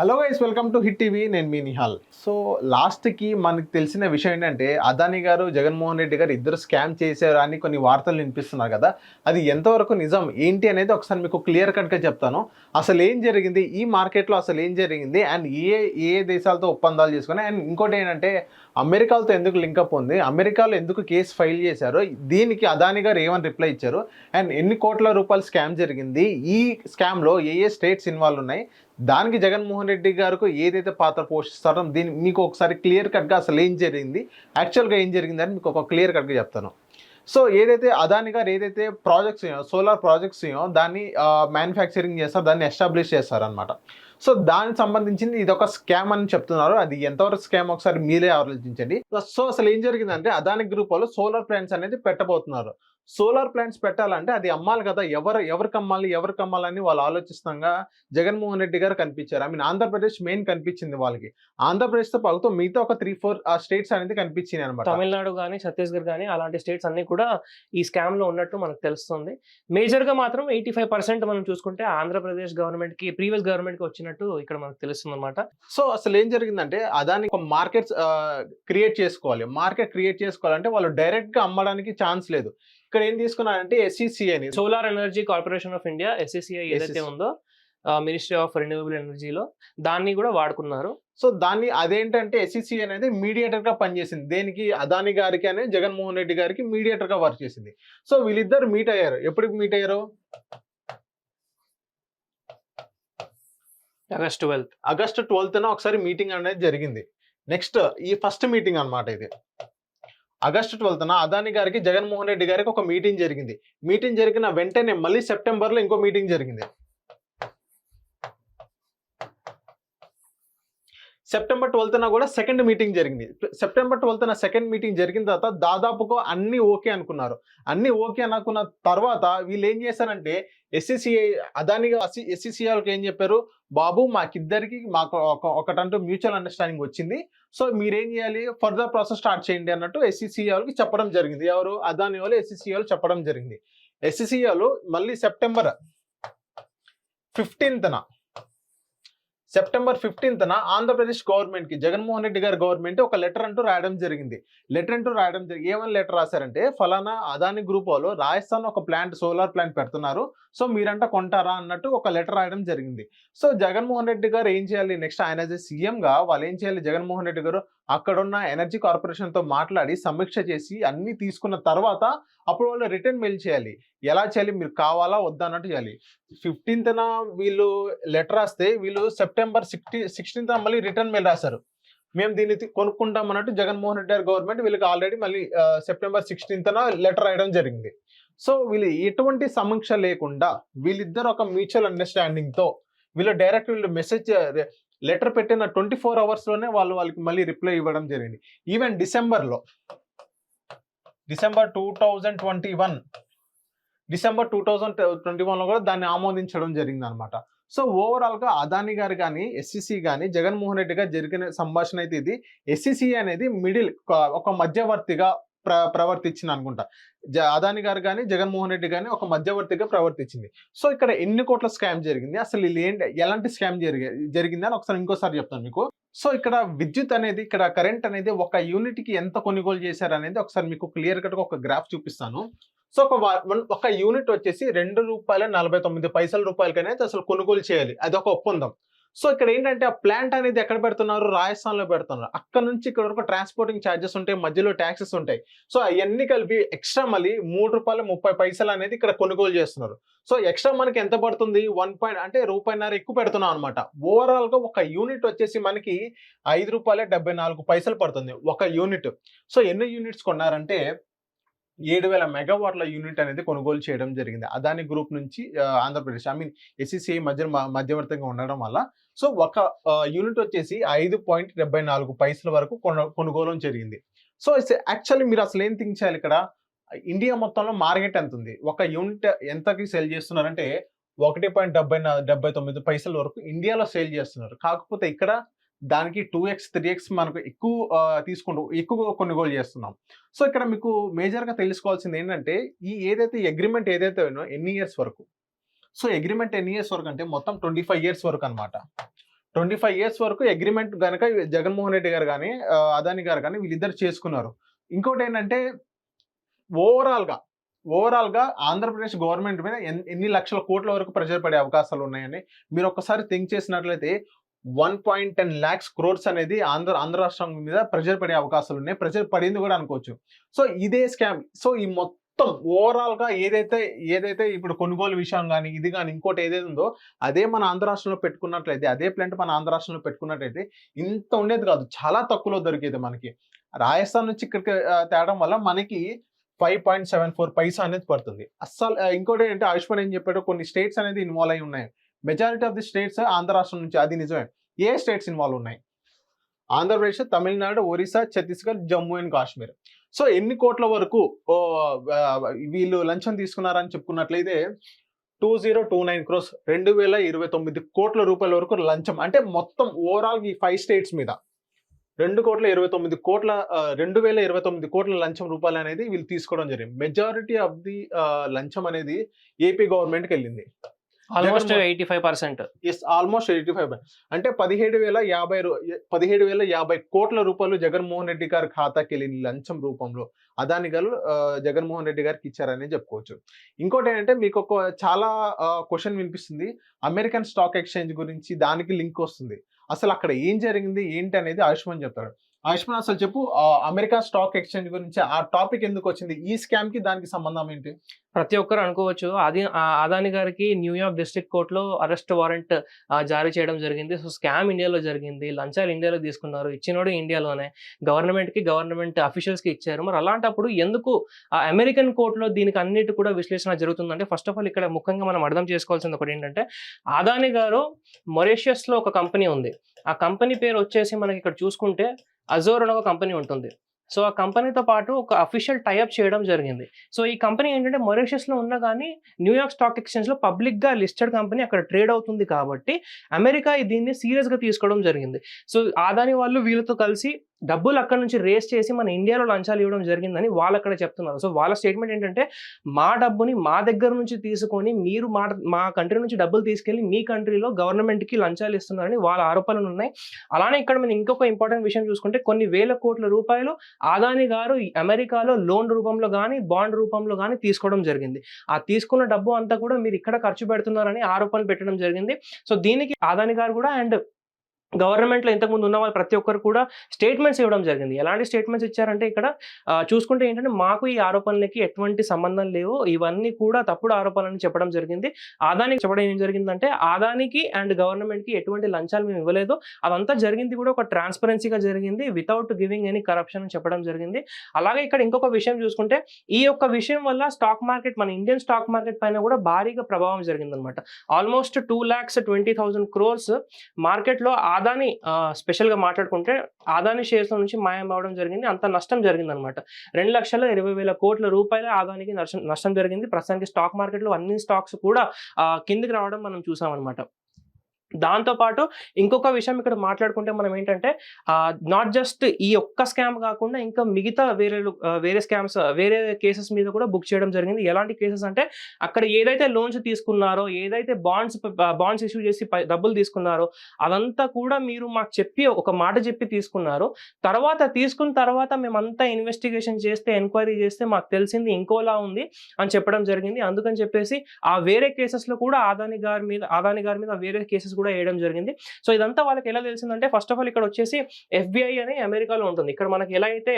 Hello guys welcome to Hit TV నేను మీ Nihal. So లాస్ట్కి మనకు తెలిసిన విషయం ఏంటంటే అదాని గారు జగన్మోహన్ రెడ్డి గారు ఇద్దరు స్కామ్ చేశారు అని కొన్ని వార్తలు వినిపిస్తున్నారు కదా. అది ఎంతవరకు నిజం? ఏంటి అనేది ఒకసారి మీకు క్లియర్ కట్గా చెప్తాను. అసలు ఏం జరిగింది? ఈ మార్కెట్లో అసలు ఏం జరిగింది? అండ్ ఏ ఏ దేశాలతో ఒప్పందాలు చేసుకుని అండ్ ఇంకోటి ఏంటంటే అమెరికాలతో ఎందుకు లింకప్ ఉంది? అమెరికాలో ఎందుకు కేసు ఫైల్ చేశారు? దీనికి అదాని గారు ఏమని రిప్లై ఇచ్చారు? అండ్ ఎన్ని కోట్ల రూపాయల స్కామ్ జరిగింది? ఈ స్కామ్లో ఏ ఏ స్టేట్స్ ఇన్వాల్వ్ ఉన్నాయి? దానికి జగన్మోహన్ రెడ్డి గారికి ఏదైతే పాత్ర పోషిస్తారో దీన్ని మీకు ఒకసారి క్లియర్ కట్గా అసలు ఏం జరిగింది? యాక్చువల్గా ఏం జరిగింది అని మీకు ఒక క్లియర్ కట్గా చెప్తాను. సో ఏదైతే అదాని గారు ఏదైతే ప్రాజెక్ట్స్ సోలార్ ప్రాజెక్ట్స్ దాన్ని మ్యానుఫ్యాక్చరింగ్ చేస్తారు దాన్ని ఎస్టాబ్లిష్ చేస్తారనమాట సో దానికి సంబంధించింది ఇది ఒక స్కామ్ అని చెప్తున్నారు. అది ఎంతవరకు స్కామ్ ఒకసారి మీరే ఆలోచించండి. సో అసలు ఏం జరిగిందంటే అదాని గ్రూప్ వాళ్ళు సోలార్ ప్లాంట్స్ అనేది పెట్టబోతున్నారు. సోలార్ ప్లాంట్స్ పెట్టాలంటే అది అమ్మాలి కదా. ఎవరు ఎవరికి అమ్మాలి ఎవరికి అమ్మాలని వాళ్ళు ఆలోచిస్తాగా జగన్మోహన్ రెడ్డి గారు కనిపించారు. ఐ మీన్ ఆంధ్రప్రదేశ్ మెయిన్ కనిపించింది వాళ్ళకి. ఆంధ్రప్రదేశ్తో పాటు మిగతా ఒక త్రీ ఫోర్ స్టేట్స్ అనేది కనిపించింది అనమాట తమిళనాడు కానీ ఛత్తీస్గఢ్ కానీ అలాంటి స్టేట్స్ అన్ని కూడా ఈ స్కామ్లో ఉన్నట్టు మనకు తెలుస్తుంది. మేజర్గా మాత్రం ఎయిటీ ఫైవ్ పర్సెంట్ మనం చూసుకుంటే ఆంధ్రప్రదేశ్ గవర్నమెంట్కి ప్రీవియస్ గవర్నమెంట్కి వచ్చినట్టు ఇక్కడ మనకు తెలుస్తుంది అనమాట సో అసలు ఏం జరిగిందంటే అదాని ఒక మార్కెట్ క్రియేట్ చేసుకోవాలి. మార్కెట్ క్రియేట్ చేసుకోవాలంటే వాళ్ళు డైరెక్ట్గా అమ్మడానికి ఛాన్స్ లేదు. ఇక్కడ ఏం తీసుకున్నారంటే ఎస్సీసీ అని. Solar energy corporation of India SSCI ఏదైతే SSCI. ఉందో మినిస్ట్రీ ఆఫ్ రెన్యూవబుల్ ఎనర్జీలో దాన్ని కూడా వాడుకున్నారు. సో దాన్ని అదేంటంటే ఎస్సీసీ అనేది మీడియేటర్గా పనిచేసింది. దేనికి? అదాని గారికి అనేది జగన్మోహన్ రెడ్డి గారికి మీడియేటర్గా వర్క్ చేసింది. సో వీళ్ళిద్దరు మీట్ అయ్యారు. ఎప్పుడు మీట్ అయ్యారు? ఆగస్ట్ ట్వెల్త్ ఆగస్ట్ ట్వెల్త్ ఒకసారి మీటింగ్ అనేది జరిగింది. నెక్స్ట్ ఈ ఫస్ట్ మీటింగ్ అన్నమాట ఇది. ఆగస్ట్ ట్వెల్త్న అదాని గారికి జగన్మోహన్ రెడ్డి గారికి ఒక మీటింగ్ జరిగింది. మీటింగ్ జరిగిన వెంటనే మళ్ళీ సెప్టెంబర్లో ఇంకో మీటింగ్ జరిగింది. సెప్టెంబర్ ట్వెల్త్న కూడా సెకండ్ మీటింగ్ జరిగింది. సెప్టెంబర్ ట్వెల్త్న సెకండ్ మీటింగ్ జరిగిన తర్వాత దాదాపుగా అన్ని ఓకే అనుకున్నారు. అన్ని ఓకే అనుకున్న తర్వాత వీళ్ళు ఏం చేశారంటే ఎస్సీసీఐ అదానిగా ఎస్సీసీఐకి ఏం చెప్పారు? బాబు మాకిద్దరికి మాకు ఒక ఒకటంటూ మ్యూచువల్ అండర్స్టాండింగ్ వచ్చింది. సో మీరేం చేయాలి? ఫర్దర్ ప్రాసెస్ స్టార్ట్ చేయండి అన్నట్టు ఎస్సీసీఐ వాళ్ళకి చెప్పడం జరిగింది. ఎవరు? అదాని వాళ్ళు ఎస్సీసీఐ వాళ్ళు చెప్పడం జరిగింది. ఎస్సీసీఐ వాళ్ళు మళ్ళీ సెప్టెంబర్ ఫిఫ్టీన్త్న సెప్టెంబర్ ఫిఫ్టీన్త్న ఆంధ్రప్రదేశ్ గవర్నమెంట్కి జగన్మోహన్ రెడ్డి గారి గవర్నమెంట్ ఒక లెటర్ అంటూ రాయడం జరిగింది. లెటర్ అంటూ రాయడం జరిగింది ఏమని లెటర్ రాశారంటే ఫలానా అదాని గ్రూప్ వాళ్ళు రాజస్థాన్ ఒక ప్లాంట్ సోలార్ ప్లాంట్ పెడుతున్నారు. సో మీరంట కొంటారా అన్నట్టు ఒక లెటర్ రాయడం జరిగింది. సో జగన్మోహన్ రెడ్డి గారు ఏం చేయాలి? నెక్స్ట్ ఆయన యాజ్ ఏ సీఎంగా వాళ్ళు ఏం చేయాలి? జగన్మోహన్ రెడ్డి గారు అక్కడున్న ఎనర్జీ కార్పొరేషన్తో మాట్లాడి సమీక్ష చేసి అన్ని తీసుకున్న తర్వాత అప్పుడు వాళ్ళు రిటర్న్ మెయిల్ చేయాలి. ఎలా చేయాలి? మీరు కావాలా? వద్దా? అన్నట్టు చేయాలి. ఫిఫ్టీన్త్న వీళ్ళు లెటర్ రాస్తే వీళ్ళు సెప్టెంబర్ సిక్స్టీ సిక్స్టీన్త్న మళ్ళీ రిటర్న్ మెయిల్ రాశారు. మేము దీన్ని కొనుక్కుంటాం అన్నట్టు జగన్మోహన్ రెడ్డి గారి గవర్నమెంట్ వీళ్ళకి ఆల్రెడీ మళ్ళీ సెప్టెంబర్ సిక్స్టీన్త్న లెటర్ రాయడం జరిగింది. సో వీళ్ళు ఎటువంటి సమీక్ష లేకుండా వీళ్ళిద్దరు ఒక మ్యూచువల్ అండర్స్టాండింగ్తో వీళ్ళు డైరెక్ట్ వీళ్ళు మెసేజ్ లెటర్ పెట్టిన ట్వంటీ ఫోర్ అవర్స్లోనే వాళ్ళు వాళ్ళకి మళ్ళీ రిప్లై ఇవ్వడం జరిగింది. ఈవెన్ డిసెంబర్లో December two thousand twenty one December two thousand twenty వన్లో కూడా దాన్ని ఆమోదించడం జరిగింది అనమాట సో ఓవరాల్గా అదాని గారు కానీ ఎస్సీసీ కానీ జగన్మోహన్ రెడ్డి గారు జరిగిన సంభాషణ అయితే ఇది. ఎస్సీసీ అనేది మిడిల్ ఒక మధ్యవర్తిగా ప్ర ప్రవర్తించింది అనుకుంటా. జ అదాని గారు కానీ జగన్మోహన్ రెడ్డి కానీ ఒక మధ్యవర్తిగా ప్రవర్తించింది. సో ఇక్కడ ఎన్ని కోట్ల స్కామ్ జరిగింది? అసలు వీళ్ళు ఏంటి ఎలాంటి స్కామ్ జరిగి జరిగింది అని ఒకసారి ఇంకోసారి చెప్తాను మీకు. సో ఇక్కడ విద్యుత్ అనేది ఇక్కడ కరెంట్ అనేది ఒక యూనిట్కి ఎంత కొనుగోలు చేశారు అనేది ఒకసారి మీకు క్లియర్ కట్గా ఒక గ్రాఫ్ చూపిస్తాను. సో ఒక ఒక యూనిట్ వచ్చేసి రెండు రూపాయల నలభై తొమ్మిది పైసల రూపాయలకనే అసలు కొనుగోలు చేయాలి. అది ఒక ఒప్పందం. సో ఇక్కడ ఏంటంటే ఆ ప్లాంట్ అనేది ఎక్కడ పెడుతున్నారు? రాజస్థాన్లో పెడుతున్నారు. అక్కడ నుంచి ఇక్కడ వరకు ట్రాన్స్పోర్టింగ్ ఛార్జెస్ ఉంటాయి మధ్యలో ట్యాక్సెస్ ఉంటాయి. సో అవన్నీ కలిపి ఎక్స్ట్రా మళ్ళీ మూడు రూపాయల ముప్పై పైసలు అనేది ఇక్కడ కొనుగోలు చేస్తున్నారు. సో ఎక్స్ట్రా మనకి ఎంత పడుతుంది? వన్ పాయింట్ అంటే రూపాయిన్నర ఎక్కువ పెడుతున్నాం అనమాట ఓవరాల్గా ఒక యూనిట్ వచ్చేసి మనకి ఐదు రూపాయల డెబ్బై నాలుగు పైసలు పడుతుంది ఒక యూనిట్. సో ఎన్ని యూనిట్స్ కొన్నారంటే ఏడు వేల మెగావాట్ల యూనిట్ అనేది కొనుగోలు చేయడం జరిగింది. అదాని గ్రూప్ నుంచి ఆంధ్రప్రదేశ్ ఐ మీన్ ఎస్సీసీఐ మధ్య మధ్యవర్తంగా మధ్యవర్తిగా ఉండడం వల్ల సో ఒక యూనిట్ వచ్చేసి ఐదు పాయింట్ డెబ్బై నాలుగు పైసల వరకు కొన- కొనుగోలు జరిగింది. సో యాక్చువల్లీ మీరు అసలు ఏం థింక్ చేయాలి ఇక్కడ? ఇండియా మొత్తంలో మార్కెట్ ఎంత ఉంది? ఒక యూనిట్ ఎంతకి సేల్ చేస్తున్నారంటే ఒకటి పాయింట్ డెబ్బై డెబ్బై తొమ్మిది పైసల వరకు ఇండియాలో సేల్ చేస్తున్నారు. కాకపోతే ఇక్కడ దానికి టూ ఎక్స్ త్రీ ఎక్స్ మనకు ఎక్కువ తీసుకుంటూ ఎక్కువ కొనుగోలు చేస్తున్నాం. సో ఇక్కడ మీకు మేజర్గా తెలుసుకోవాల్సింది ఏంటంటే ఈ ఏదైతే అగ్రిమెంట్ ఏదైతే ఉందో ఎన్ని ఇయర్స్ వరకు? సో అగ్రిమెంట్ ఎన్ని ఇయర్స్ వరకు అంటే మొత్తం ట్వంటీ ఫైవ్ ఇయర్స్ వరకు అనమాట ట్వంటీ ఫైవ్ ఇయర్స్ వరకు అగ్రిమెంట్ కనుక జగన్మోహన్ రెడ్డి గారు కానీ అదాని గారు కానీ వీళ్ళిద్దరు చేసుకున్నారు. ఇంకోటి ఏంటంటే ఓవరాల్గా ఓవరాల్గా ఆంధ్రప్రదేశ్ గవర్నమెంట్ మీద ఎన్ని లక్షల కోట్ల వరకు ప్రెషర్ పడే అవకాశాలు ఉన్నాయని మీరు ఒక్కసారి థింక్ చేసినట్లయితే one point ten lakhs crores అనేది ఆంధ్ర ఆంధ్ర రాష్ట్రం మీద ప్రెజర్ పడే అవకాశాలు ఉన్నాయి. ప్రెజర్ పడింది కూడా అనుకోవచ్చు. సో ఇదే స్కామ్. సో ఈ మొత్తం ఓవరాల్గా ఏదైతే ఏదైతే ఇప్పుడు కొనుగోలు విషయం కానీ ఇది కానీ ఇంకోటి ఏదైతే ఉందో అదే మన ఆంధ్ర రాష్ట్రంలో పెట్టుకున్నట్లయితే అదే ప్లాంట్ మన ఆంధ్ర రాష్ట్రంలో పెట్టుకున్నట్లయితే ఇంత ఉండేది కాదు. చాలా తక్కువలో దొరికేది మనకి. రాజస్థాన్ నుంచి ఇక్కడికి తేవడం వల్ల మనకి ఫైవ్ పాయింట్ సెవెన్ ఫోర్ పైసా అనేది పడుతుంది. అస్సలు ఇంకోటి ఏంటంటే ఆయుష్మాన్ ఏం చెప్పాడో కొన్ని స్టేట్స్ అనేది ఇన్వాల్వ్ అయి ఉన్నాయి. Majority of the states Andhra రాష్ట్రం నుంచి అది నిజమే. ఏ స్టేట్స్ ఇన్వాల్వ్ ఉన్నాయి? ఆంధ్రప్రదేశ్ తమిళనాడు ఒరిస్సా ఛత్తీస్గఢ్ జమ్మూ అండ్ కాశ్మీర్. సో ఎన్ని కోట్ల వరకు వీళ్ళు లంచం తీసుకున్నారని చెప్పుకున్నట్లయితే two zero two nine crores రెండు వేల ఇరవై తొమ్మిది కోట్ల రూపాయల వరకు లంచం. అంటే మొత్తం ఓవరాల్ ఈ ఫైవ్ స్టేట్స్ మీద. రెండు కోట్ల ఇరవై తొమ్మిది కోట్ల రెండు వేల ఇరవై తొమ్మిది కోట్ల లంచం రూపాయలు అనేది వీళ్ళు తీసుకోవడం జరిగింది. మెజారిటీ ఆఫ్ ది లంచం అనేది ఏపీ గవర్నమెంట్కి వెళ్ళింది. Almost eighty five percent. Yes almost eighty five అంటే పదిహేడు వేల యాభై రూ- పదిహేడు వేల యాభై కోట్ల రూపాయలు జగన్మోహన్ రెడ్డి గారి ఖాతాకి వెళ్ళిన లంచం రూపంలో అదాని గారు జగన్మోహన్ రెడ్డి గారికి ఇచ్చారని చెప్పుకోవచ్చు. ఇంకోటి ఏంటంటే మీకు ఒక చాలా క్వశ్చన్ వినిపిస్తుంది. అమెరికన్ స్టాక్ ఎక్స్చేంజ్ గురించి దానికి లింక్ వస్తుంది. అసలు అక్కడ ఏం జరిగింది? ఏంటి అనేది ఆయుష్మాన్ చెప్తాడు. ఆయుష్మాన్ అసలు చెప్పు అమెరికా స్టాక్ ఎక్స్చేంజ్ గురించి ఆ టాపిక్ ఎందుకు వచ్చింది? ఈ స్కామ్కి దానికి సంబంధం ఏంటి? ప్రతి ఒక్కరు అనుకోవచ్చు. అది ఆ అదాని గారికి న్యూయార్క్ డిస్ట్రిక్ట్ కోర్టులో అరెస్ట్ వారెంట్ జారీ చేయడం జరిగింది. సో స్కామ్ ఇండియాలో జరిగింది. లంచాలు ఇండియాలో తీసుకున్నారు. ఇచ్చినోడు ఇండియాలోనే. గవర్నమెంట్కి గవర్నమెంట్ అఫీషియల్స్కి ఇచ్చారు. మరి అలాంటప్పుడు ఎందుకు ఆ అమెరికన్ కోర్టులో దీనికి అన్నిటి కూడా విశ్లేషణ జరుగుతుందంటే ఫస్ట్ ఆఫ్ ఆల్ ఇక్కడ ముఖ్యంగా మనం అర్థం చేసుకోవాల్సింది ఒకటి ఏంటంటే అదాని గారు మొరేషియస్లో ఒక కంపెనీ ఉంది. ఆ కంపెనీ పేరు వచ్చేసి మనకి ఇక్కడ చూసుకుంటే అజోర్ అని ఒక కంపెనీ ఉంటుంది. సో ఆ కంపెనీతో పాటు ఒక అఫీషియల్ టైఅప్ చేయడం జరిగింది. సో ఈ కంపెనీ ఏంటంటే మొరీషియస్లో ఉన్న ఉన్నా కానీ న్యూయార్క్ స్టాక్ ఎక్స్చేంజ్లో లిస్టెడ్ కంపెనీ అక్కడ ట్రేడ్ అవుతుంది కాబట్టి అమెరికా దీన్ని సీరియస్గా తీసుకోవడం జరిగింది. సో ఆదాని వాళ్ళు వీళ్ళతో కలిసి డబ్బులు అక్కడ నుంచి రేస్ చేసి మన ఇండియాలో లంచాలు ఇవ్వడం జరిగిందని వాళ్ళు అక్కడ చెప్తున్నారు. సో వాళ్ళ స్టేట్మెంట్ ఏంటంటే మా డబ్బుని మా దగ్గర నుంచి తీసుకొని మీరు మా మా కంట్రీ నుంచి డబ్బులు తీసుకెళ్ళి మీ కంట్రీలో గవర్నమెంట్కి లంచాలు ఇస్తున్నారని వాళ్ళ ఆరోపణలు ఉన్నాయి. అలానే ఇక్కడ మనం ఇంకొక ఇంపార్టెంట్ విషయం చూసుకుంటే కొన్ని వేల కోట్ల రూపాయలు ఆదాని గారు ఈ అమెరికాలో లోన్ రూపంలో కానీ బాండ్ రూపంలో కానీ తీసుకోవడం జరిగింది. ఆ తీసుకున్న డబ్బు అంతా కూడా మీరు ఇక్కడ ఖర్చు పెడుతున్నారని ఆరోపణలు పెట్టడం జరిగింది. సో దీనికి ఆదాని గారు కూడా అండ్ గవర్నమెంట్లో ఇంతకుముందు ఉన్న వాళ్ళు ప్రతి ఒక్కరు కూడా స్టేట్మెంట్స్ ఇవ్వడం జరిగింది. ఎలాంటి స్టేట్మెంట్స్ ఇచ్చారంటే ఇక్కడ చూసుకుంటే ఏంటంటే మాకు ఈ ఆరోపణలకి ఎటువంటి సంబంధం లేవు. ఇవన్నీ కూడా తప్పుడు ఆరోపణలని చెప్పడం జరిగింది. ఆదానికి చెప్పడం ఏం జరిగిందంటే ఆదానికి అండ్ గవర్నమెంట్కి ఎటువంటి లంచాలు మేము ఇవ్వలేదు. అదంతా జరిగింది కూడా ఒక ట్రాన్స్పరెన్సీగా జరిగింది. వితౌట్ గివింగ్ ఎనీ కరప్షన్ అని చెప్పడం జరిగింది. అలాగే ఇక్కడ ఇంకొక విషయం చూసుకుంటే ఈ యొక్క విషయం వల్ల స్టాక్ మార్కెట్ మన ఇండియన్ స్టాక్ మార్కెట్ పైన కూడా భారీగా ప్రభావం జరిగిందనమాట almost two lakhs twenty thousand crores మార్కెట్లో ఆదాని ఆ, స్పెషల్గా మాట్లాడుకుంటే ఆదాని షేర్స్ నుంచి మాయం అవడం జరిగింది. అంత నష్టం జరిగింది అనమాట రెండు లక్షల ఇరవై వేల కోట్ల రూపాయల ఆదానికి నష్టం నష్టం జరిగింది. ప్రస్తుతానికి స్టాక్ మార్కెట్లో అన్ని స్టాక్స్ కూడా కిందికి రావడం మనం చూసామన్నమాట. దాంతోపాటు దాంతో పాటు ఇంకొక విషయం ఇక్కడ మాట్లాడుకుంటే మనం ఏంటంటే నాట్ జస్ట్ ఈ ఒక్క స్కామ్ కాకుండా ఇంకా మిగతా వేరే వేరే స్కామ్స్ వేరే కేసెస్ మీద కూడా బుక్ చేయడం జరిగింది. ఎలాంటి కేసెస్ అంటే అక్కడ ఏదైతే లోన్స్ తీసుకున్నారో ఏదైతే బాండ్స్ బాండ్స్ ఇష్యూ చేసి డబ్బులు తీసుకున్నారో అదంతా కూడా మీరు మాకు చెప్పి ఒక మాట చెప్పి తీసుకున్నారు. తర్వాత తీసుకున్న తర్వాత మేమంతా ఇన్వెస్టిగేషన్ చేస్తే ఎంక్వైరీ చేస్తే మాకు తెలిసింది ఇంకోలా ఉంది అని చెప్పడం జరిగింది. అందుకని చెప్పేసి ఆ వేరే కేసెస్లో కూడా ఆదాని గారి మీద ఆదాని గారి మీద వేరే కేసెస్ కూడా వేయడం జరిగింది. సో ఇదంతా వాళ్ళకి ఎలా తెలిసిందంటే ఫస్ట్ ఆఫ్ ఆల్ ఇక్కడ వచ్చేసి ఎఫ్బిఐ అని అమెరికాలో ఉంటుంది. ఇక్కడ మనకి ఎలా అయితే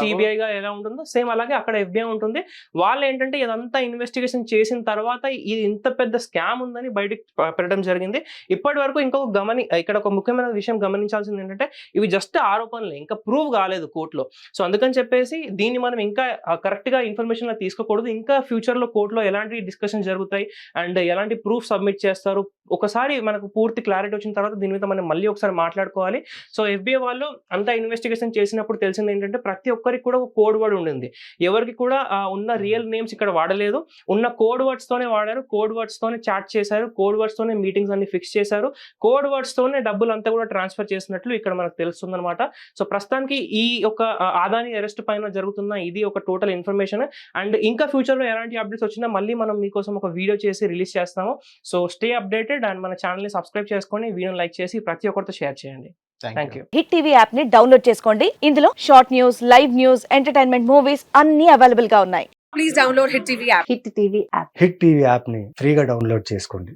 సిబిఐ గా ఎలా ఉంటుందో సేమ్ అలాగే అక్కడ ఎఫ్బిఐ ఉంటుంది. వాళ్ళు ఏంటంటే ఇదంతా ఇన్వెస్టిగేషన్ చేసిన తర్వాత ఇది ఇంత పెద్ద స్కామ్ ఉందని బయటకు పెట్టడం జరిగింది. ఇప్పటి వరకు ఇంకొక గమని ఇక్కడ ఒక ముఖ్యమైన విషయం గమనించాల్సింది ఏంటంటే ఇవి జస్ట్ ఆరోపణలు ఇంకా ప్రూవ్ కాలేదు కోర్టులో. సో అందుకని చెప్పేసి దీన్ని మనం ఇంకా కరెక్ట్గా ఇన్ఫర్మేషన్ తీసుకోకూడదు. ఇంకా ఫ్యూచర్లో కోర్టులో ఎలాంటి డిస్కషన్ జరుగుతాయి? అండ్ ఎలాంటి ప్రూఫ్ సబ్మిట్ చేస్తారు? ఒకసారి మనకు పూర్తి క్లారిటీ వచ్చిన తర్వాత దీని మీద మనం మళ్ళీ ఒకసారి మాట్లాడుకోవాలి. సో ఎఫ్బిఐ వాళ్ళు అంతా ఇన్వెస్టిగేషన్ చేసినప్పుడు తెలిసింది ఏంటంటే ప్రతి ఒక్కరికి కూడా ఒక కోడ్ వర్డ్ ఉండింది. ఎవరికి కూడా ఉన్న రియల్ నేమ్స్ ఇక్కడ వాడలేదు. ఉన్న కోడ్ వర్డ్స్ తోనే వాడారు. కోడ్ వర్డ్స్ తోనే చాట్ చేశారు. కోడ్ వర్డ్స్ తోనే మీటింగ్స్ అన్ని ఫిక్స్ చేశారు. కోడ్ వర్డ్స్ తోనే డబ్బులు అంతా కూడా ట్రాన్స్ఫర్ చేసినట్లు ఇక్కడ మనకు తెలుస్తుందనమాట సో ప్రస్తుతానికి ఈ ఒక ఆదాని అరెస్ట్ పైన జరుగుతున్న ఇది ఒక టోటల్ ఇన్ఫర్మేషన్ అండ్ ఇంకా ఫ్యూచర్లో ఎలాంటి అప్డేట్స్ వచ్చినా మళ్ళీ మనం మీకోసం ఒక వీడియో చేసి రిలీజ్ చేస్తాము. సో స్టే అప్డేటెడ్ అండ్ మన ఛానల్ ఛానల్ని సబ్స్క్రైబ్ చేసుకొని వీడియోని లైక్ చేసి ప్రతి ఒక్కరితో షేర్ చేయండి. థ్యాంక్ యూ హిట్ టీవీ యాప్ని డౌన్లోడ్ చేసుకోండి. ఇందులో short news live news entertainment movies అన్ని అవైలబుల్గా ఉన్నాయి. Please download Hit TV app. Hit TV app. Hit TV యాప్ని ఫ్రీగా డౌన్లోడ్ చేసుకోండి.